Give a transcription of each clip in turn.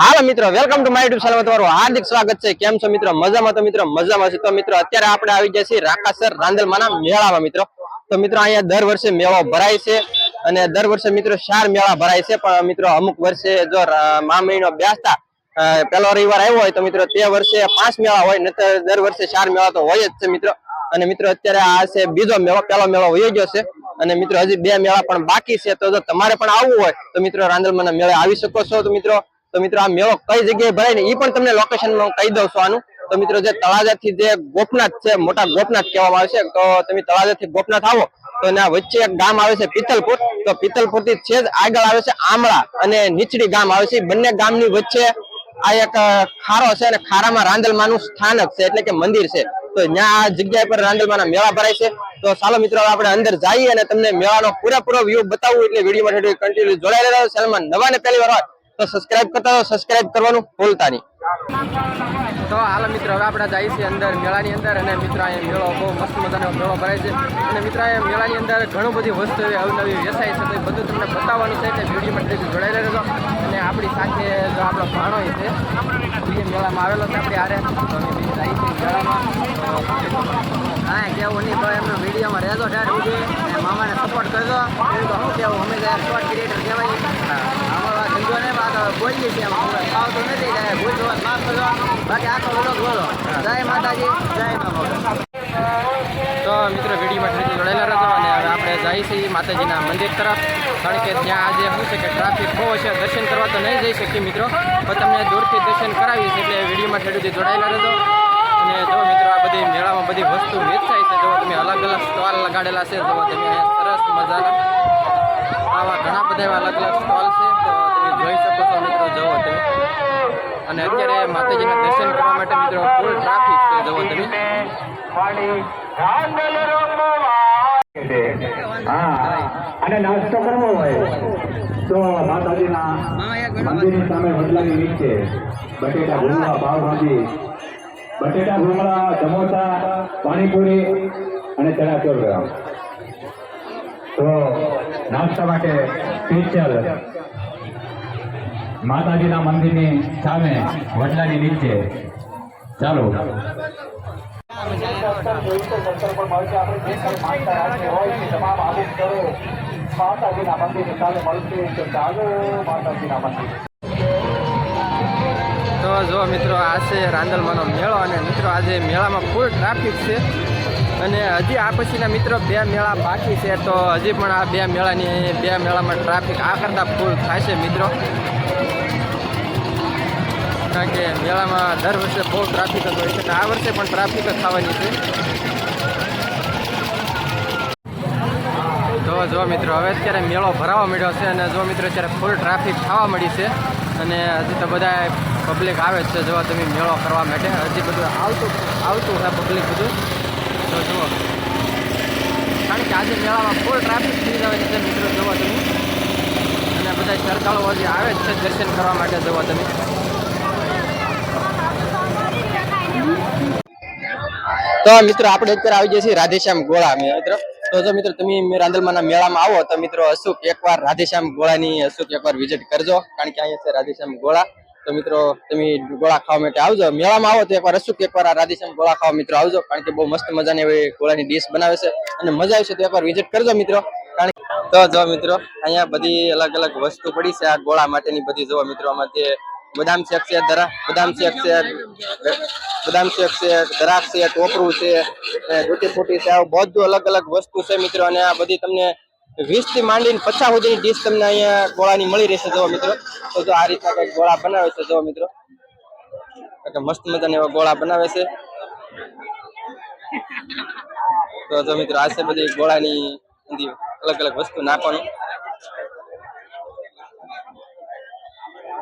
હાલો મિત્રો welcome to my YouTube channel તમારું હાર્દિક સ્વાગત છે. કેમ છો મિત્રો? મજામાં તો મિત્રો મજામાં છે. તો મિત્રો અત્યારે આપણે આવી ગયા છીએ રાકાસર રાંદલમાના મેળામાં મિત્રો. તો મિત્રો અહીંયા દર વર્ષે મેળો ભરાય છે અને દર વર્ષે મિત્રો ચાર મેળા ભરાય છે. પણ મિત્રો અમુક વર્ષે જો મા મહિનો બેસતા અ, પહેલો રવિવાર આવ્યો હોય તો મિત્રો તે વર્ષે પાંચ મેળા હોય નહીતર દર વર્ષે ચાર મેળા તો હોય જ છે મિત્રો. અને મિત્રો અત્યારે આ છે બીજો મેળો પહેલો મેળો વયો ગયો છે. અને મિત્રો હજી બે મેળા પણ બાકી છે. તો જો તમારે પણ આવવું હોય તો મિત્રો રાંદલમાના મેળા આવી શકો છો. તો મિત્રો તો મિત્રો આ મેળો કઈ જગ્યાએ ભરાય ને એ પણ તમને લોકેશન કહી દઉં છું આનું. તો મિત્રો જે તળાજાથી જે ગોપનાથ છે, મોટા ગોપનાથ કહેવામાં આવે છે, તો તમે તળાજાથી ગોપનાથ આવો, તો એના વચ્ચે એક ગામ આવે છે પિત્તલપુર. તો પિત્તલપુરથી છે આગળ આવે છે આમળા અને નીચડી ગામ આવે છે. બંને ગામની વચ્ચે આ એક ખારો છે અને ખારામાં રાંદલમાનું સ્થાનક છે, એટલે કે મંદિર છે. તો ત્યાં આ જગ્યા પર રાંદલમાના મેળા ભરાય છે. તો ચાલો મિત્રો આપણે અંદર જઈએ અને તમને મેળાનો પૂરેપૂરો વ્યૂ બતાવું, એટલે વિડીયોમાં કન્ટિન્યુ જોડાયેલા ચેનલમાં નવા ને પહેલી વાર હોય તો સબસ્ક્રાઇબ કરતા તો સબસ્ક્રાઇબ કરવાનું ભૂલતા નહીં. તો હાલ મિત્રો, હવે આપણે જઈએ છીએ અંદર મેળાની અંદર અને મિત્રો અહીંયા મેળો બહુ મસ્ત મજાનો મેળો ભરાય છે. અને મિત્રો, અહીંયા મેળાની અંદર ઘણું બધી વસ્તુ એવી અવનવી વ્યસાય છે, તો એ બધું તમને બતાવવાનું છે, એટલે વિડીયોમાં ટ્રેક જોડાઈ રહેજો. અને આપણી સાથે જો આપણો ભાણો છે, એ મેળામાં આવેલો છે, આપણે બી જઈએ છીએ મેળામાં. હા, કેવું નહીં, તો એમનો વિડીયોમાં રહેજો, ઠેર મામાને સપોર્ટ કરજો. તો હું કેવું અમે તો શોર્ટ ક્રિએટર કહેવાય. અમારો ને વાત બોલીએ છીએ. અમને નથી ભૂલ જોવા માફ કરજો. બાકી આખો બધો બોલો. જય માતાજી, જય તો મિત્રો, વિડીયોમાં ટ્રેક જોડાયેલા રહેજો અને હવે આપણે જઈએ છીએ માતાજીના મંદિર તરફ. કારણ કે ત્યાં આજે શું છે કે ટ્રાફિક બહુ છે, દર્શન કરવા તો નહીં જઈ શકીએ મિત્રો. પણ તમને દૂરથી દર્શન કરાવીશ એટલે વિડીયોમાં ઠેડુથી જોડાયેલા રહેજો. અને જો મિત્રો, આ બધી મેળામાં બધી વસ્તુ વેચાય છે, જો તમે અલગ અલગ સ્ટોલ લગાડેલા છે, જો તમે સરસ મજાના આવા ઘણા બધા એવા અલગ અલગ સ્ટોલ છે. જોઈ શકો છો મિત્રો તમે. અને અત્યારે માતાજીના દર્શન કરવા માટે મિત્રો ફૂલ ટ્રાફિક છે તમે. અને નાસ્તો કરવો હોય તો માતાજીના મંદિરની સામે બદલાવી નીચે બટેટા ભૂંગળા, પાવભાજી, બટેટા ભૂંગળા, સમોસા, પાણીપુરી અને ચણાચોર ગ્રામ. તો નાસ્તા માટે સ્પેશિયલ માતાજીના મંદિરની સામે વડલાની નીચે. ચાલો. તો જો મિત્રો, આ છે રાંદલમાંનો મેળો અને મિત્રો, આજે મેળામાં ફૂલ ટ્રાફિક છે. અને હજી આ પછીના મિત્રો, બે મેળા બાકી છે. તો હજી પણ આ બે મેળાની, બે મેળામાં ટ્રાફિક આ કરતાં ફૂલ થાય છે મિત્રો. કારણ કે મેળામાં દર વર્ષે બહુ ટ્રાફિક જ હોય છે અને આ વર્ષે પણ ટ્રાફિક જ થવાની છે. તો જો મિત્રો, હવે અત્યારે મેળો ભરાવા મળ્યો છે અને જો મિત્રો, અત્યારે ફૂલ ટ્રાફિક થવા મળી છે અને હજી તો બધા પબ્લિક આવે છે જો તમે મેળો કરવા માટે. હજી બધું આવતું આવતું હોય પબ્લિક બધું. તો જુઓ કારણ કે આજે મેળામાં ફૂલ ટ્રાફિક થઈ જાય છે મિત્રો જુઓ તમે. અને બધા શ્રદ્ધાળુઓ હજી આવે છે દર્શન કરવા માટે જુઓ તમે. તો મિત્રો આપણે અત્યારે આવી જઈએ છીએ રાધેશ્યામ ગોળા મિત્રો તો જો મિત્રો તમે રાંદલમાના મેળામાં આવો, તો મિત્રો અશુક એકવાર રાધેશ્યામ ગોળાની અશુક એકવાર વિઝિટ કરજો. કારણ કે અહીંયા છે રાધેશ્યામ ગોળા. તો મિત્રો તમે ગોળા ખાવા માટે આવજો. મેળામાં આવો તો એકવાર અશુક એકવાર રાધેશ્યામ ગોળા ખાવા મિત્રો આવજો. કારણ કે બહુ મસ્ત મજાની એવી ગોળાની ડીશ બનાવે છે. અને મજા આવશે તો એકવાર વિઝિટ કરજો મિત્રો. કારણ તો જો મિત્રો, અહીંયા બધી અલગ અલગ વસ્તુ પડી છે આ ગોળા માટેની બધી. જો મિત્રો આમાં બદામ શેક છે બદામ શેક છે, બદામ શેક છે દ્રાક્ષ છે, ટોપરું છે ડૂટી ફૂટી છે, આવું બધું અલગ અલગ વસ્તુ છે મિત્રો, અને આ બધી તમને વીસથી માંડીને પચાસ સુધીની ડીશ તમને અહીંયા ગોળાની મળી રહેશે જો મિત્રો. તો જો આ રીતના કંઈક ગોળા બનાવે છે જો મિત્રો. મસ્ત મજાના એવા ગોળા બનાવે છે. તો જો મિત્રો, આ છે બધી ગોળાની અલગ અલગ વસ્તુ નાખવાનું.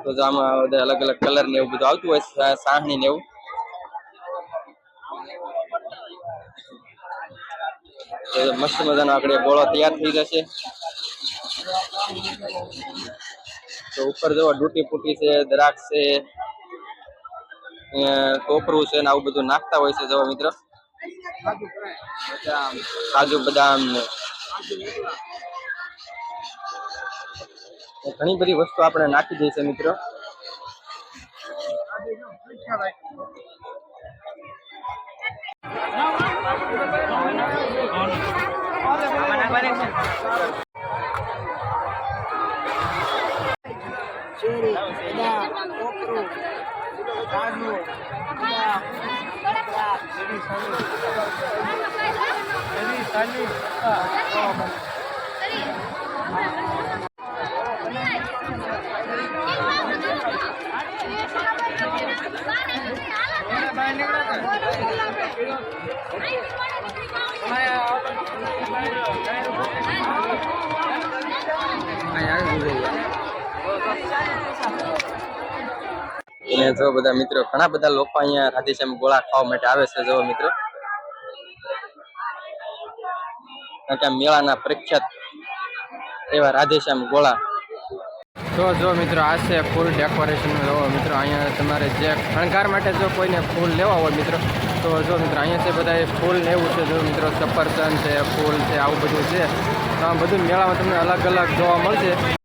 તો આમાં બધા અલગ અલગ કલર ને એવું બધું આવતું હોય સાહણી ને એવું. મસ્ત મજાનો આપણે ગોળો તૈયાર થઈ જશે. તો ઉપર જો ડૂટી ફૂટી છે, દ્રાક્ષ છે કોપરું છે ને આવું બધું નાખતા હોય છે જો મિત્રો. કાજુ બદામ. ઘણી બધી વસ્તુ આપણે નાખી દઈએ છીએ મિત્રો. Thank નાખવાની અને જો બધા મિત્રો, ઘણા બધા લોકો અહીંયા રાધેશ્યામ ગોળા ખાવા માટે આવે છે, જો મિત્રો. કારણ કે આ મેળાના પ્રખ્યાત એવા રાધેશ્યામ ગોળા. તો જો મિત્રો, આ છે ફૂલ ડેકોરેશન જો મિત્રો, અહીંયા તમારે જે શણગાર માટે જો કોઈને ફૂલ લેવા હોય મિત્રો, તો જો મિત્રો, અહીંયા છે બધા ફૂલ એવું છે. જો મિત્રો સફરજન છે, ફૂલ છે, આવું બધું છે. તો આ બધું મેળામાં તમને અલગ અલગ જોવા મળશે.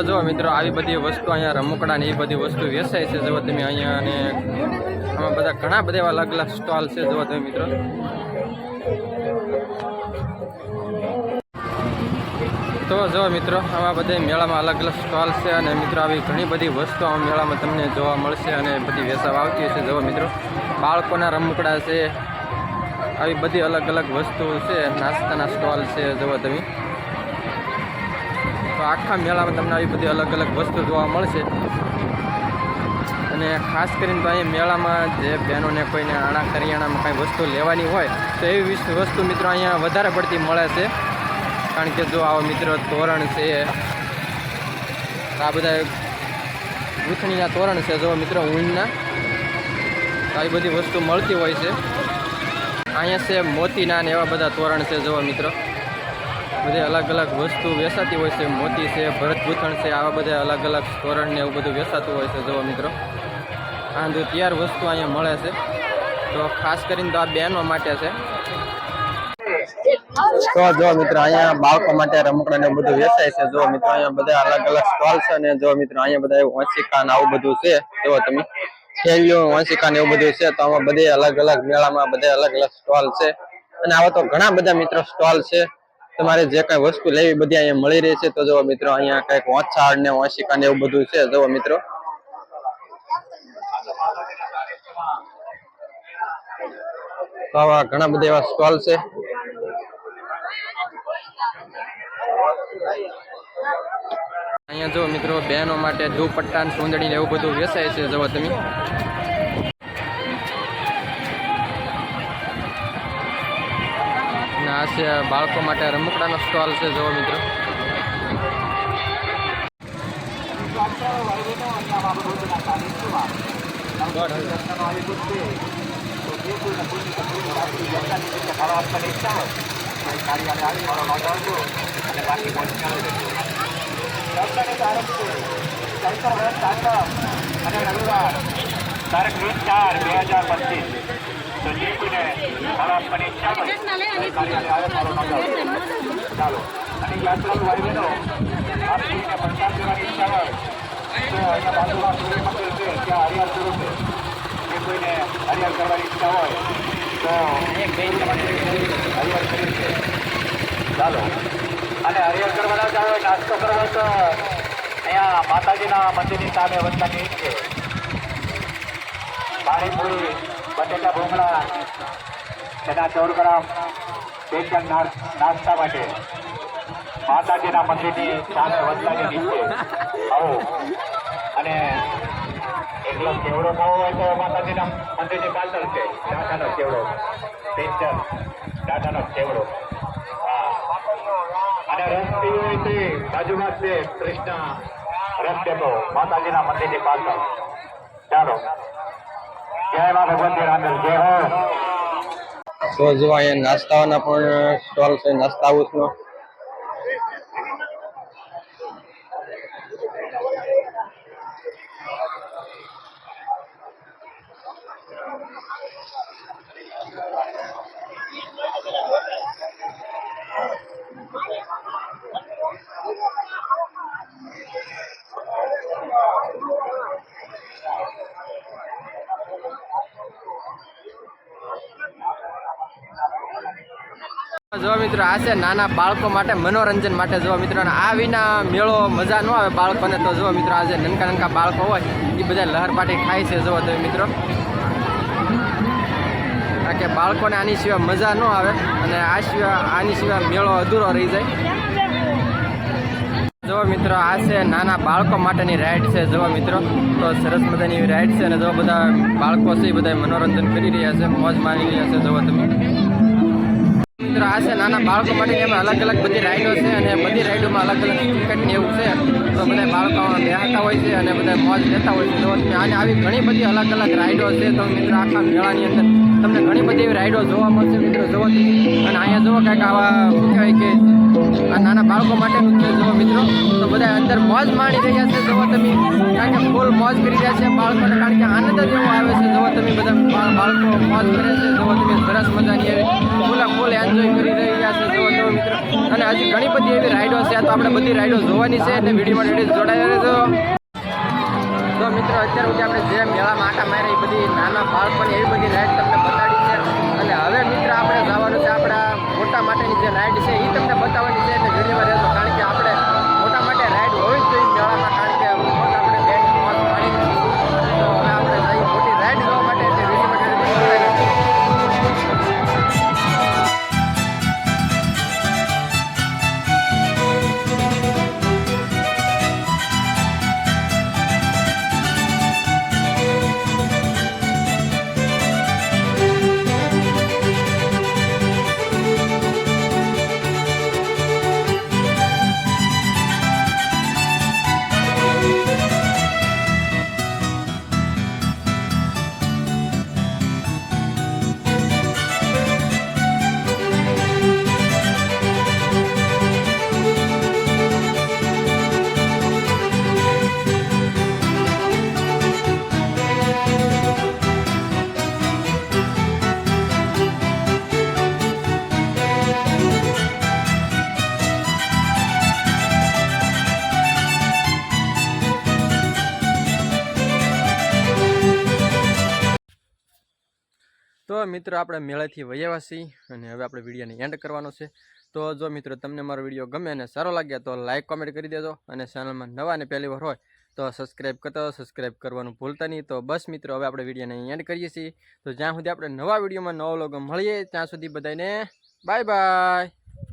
તો જો મિત્રો, આવી બધી વસ્તુ અહીંયા રમકડા ને એ બધી વસ્તુ વેચાય છે. જો તમે અહીંયા અને આમાં બધા ઘણા બધા એવા અલગ અલગ સ્ટોલ છે. જો તમે મિત્રો. તો જો મિત્રો, આવા બધા મેળામાં અલગ અલગ સ્ટોલ છે અને મિત્રો આવી ઘણી બધી વસ્તુ આ મેળામાં તમને જોવા મળશે અને બધી વેચાવ આવતી હશે જો મિત્રો, બાળકોના રમકડા છે. આવી બધી અલગ અલગ વસ્તુઓ છે. નાસ્તાના સ્ટોલ છે. જુઓ તમે. તો આખા મેળામાં તમને આવી બધી અલગ અલગ વસ્તુ જોવા મળશે. અને ખાસ કરીને તો અહીંયા મેળામાં જે બહેનોને કોઈને આણા કરિયાણામાં કાંઈ વસ્તુ લેવાની હોય, તો એવી વસ્તુ મિત્રો અહીંયા વધારે પડતી મળે છે. કારણ કે જો આવો મિત્રો તોરણ છે આ બધા ગૂંથણીના તોરણ છે, જો મિત્રો ઊંઘના આવી બધી વસ્તુ મળતી હોય છે. અહીંયા છે મોતીના ને એવા બધા તોરણ છે જો મિત્રો. બધી અલગ અલગ વસ્તુ વેચાતી હોય છે. મોતી છે ભરતગૂંથણ છે, આવા બધા અલગ અલગ તોરણ ને એવું બધું વેચાતું હોય છે. જો મિત્રો, આ જો તૈયાર વસ્તુ અહીંયા મળે છે. તો ખાસ કરીને તો આ બહેનો માટે છે. તો જો મિત્રો, અહીંયા બાળકો માટે રમકડા ને બધું વેચાય છે. જો મિત્રો, અહીંયા બધા અલગ અલગ સ્ટોલ છે અને જો મિત્રો, અહીંયા બધા વાંચિકા ને આવું બધું છે. જો તમે ખેલીઓ વાંચિકા ને એવું બધું છે. તો આમાં બધે અલગ અલગ મેળામાં બધે અલગ અલગ સ્ટોલ છે. અને આવા તો ઘણા બધા મિત્રો સ્ટોલ છે. તમારે જે કઈ વસ્તુ લેવી બધી અહીંયા મળી રહી છે. તો જો મિત્રો, અહીંયા કંઈક વાંચાડ ને વાંચિકા ને એવું બધું છે. જો મિત્રો. આવા ઘણા બધા એવા સ્ટોલ છે. અહીંયા જો મિત્રો, બહેનો માટે દુપટ્ટા સુંદડી ને એવું બધું વેચાય છે. જો તમે. છે બાળકો માટે રમકડાનો સ્ટોલ છે જો મિત્રો. તારીખ વીસ ચાર બે હજાર પચીસ. ચાલો અને યાત્રાળુ ભાઈ બહેનો આપ કોઈને પ્રસાદ લેવાની ઈચ્છા હોય તો અહીંયા બાજુમાં સૂર્ય મંદિર છે ત્યાં હરિયાળ શરૂ છે જે કોઈને હરિયાળ કરવાની ઈચ્છા હોય તો હરિયાળ કરી છે. ચાલો અને હરિયાળ કરવાના જ આવે નાસ્તો કરવો તો અહીંયા માતાજીના મંદિરની સામે વતનની છે પાણીપુરી બટેટા ભૂંગળા, તેના ચૌદ ગ્રામ સ્પેશિયલ નાસ્તા માટે. માતાજીના મંદિરની સામે વસ્તાની નીચે. આવો. અને એકલો કેવડો ખાવો હોય તો માતાજીના મંદિરની પાછળ છે. ટાટાનો કેવડો. સ્પેશિયલ ટાટાનો કેવડો. અને રસ પીવો હોય તે બાજુમાં છે કૃષ્ણ રસ ડેપો માતાજીના મંદિરની પાછળ. ચાલો. જય મા ભગવતી તો જો અહીંયા પણ સ્ટોલ છે નાસ્તા હાઉસનો જો મિત્રો, આ છે નાના બાળકો માટે મનોરંજન માટે જો મિત્રો આ વિના મેળો મજા ન આવે બાળકોને. તો જો મિત્રો આજે નનકા નનકા બાળકો હોય એ બધા લહરપાટી ખાય છે જો તમે મિત્રો. કારણ કે બાળકોને આની સિવાય મજા ન આવે, અને આ સિવાય, આની સિવાય મેળો અધૂરો રહી જાય. જો મિત્રો, આ છે નાના બાળકો માટેની રાઈડ છે જો મિત્રો. તો સરસ મજાની રાઈડ છે, અને જો બધા બાળકો છે, એ બધા મનોરંજન કરી રહ્યા છે, મોજ માણી રહ્યા છે જો તમે. મિત્રો આ છે નાના બાળકો માટે એમાં અલગ અલગ બધી રાઈડો છે અને બધી રાઈડોમાં અલગ અલગ ટિકિટ ને એવું છે. તો બધા બાળકો બેહતા હોય છે અને બધા મોજ લેતા હોય છે. તો આને આવી ઘણી બધી અલગ અલગ રાઈડો છે. તો મિત્રો આખા મેળાની અંદર તમને ઘણી બધી એવી રાઈડો જોવા મળશે મિત્રો, જોવાથી. અને અહીંયા જોવો કાંઈક આવા શું કહેવાય કે આ નાના બાળકો માટેનું છે જોવો મિત્રો. તો બધા અંદર મોજ માણી રહ્યા છે જોવો તમે. કારણ કે ફૂલ મોજ કરી રહ્યા છે બાળકોને, કારણ કે આનંદ જ એવો આવે છે જોવો તમે બધા બાળકો મોજ કરે છે જોવો તમે. સરસ મજાની એવી ફૂલા ફૂલ એન્જોય કરી રહ્યા છે જોવો તમે મિત્રો. અને હજી ઘણી બધી એવી રાઈડો છે તો આપણે બધી રાઈડો જોવાની છે. એટલે વિડીયોમાં માટે જોડાઈ રહેજો. મિત્રો, અત્યાર સુધી આપણે જે મેળામાં આટા માર્યા, એ બધી નાના બાળકોની એવી બધી રાઈડ તમને બતાડી છે. અને હવે મિત્ર, આપણે જવાનું છે આપણા મોટા માટેની જે રાઈડ છે એ તમને બતાવવાની છે. એટલે વિડીયોમાં રહેજો. તો મિત્રો આપણે મેળાથી વૈયાવા છીએ અને હવે આપણે વિડીયોને એન્ડ કરવાનો છે. તો જો મિત્રો તમને મારો વીડિયો ગમે અને સારો લાગ્યા તો લાઇક કોમેન્ટ કરી દેજો અને ચેનલમાં નવા અને પહેલી વાર હોય તો સબસ્ક્રાઈબ કરતા સબસ્ક્રાઈબ કરવાનું ભૂલતા નહીં. તો બસ મિત્રો હવે આપણે વિડીયોને એન્ડ કરીએ છીએ. તો જ્યાં સુધી આપણે નવા વિડીયોમાં નવો લોગો મળીએ ત્યાં સુધી બધાને બાય બાય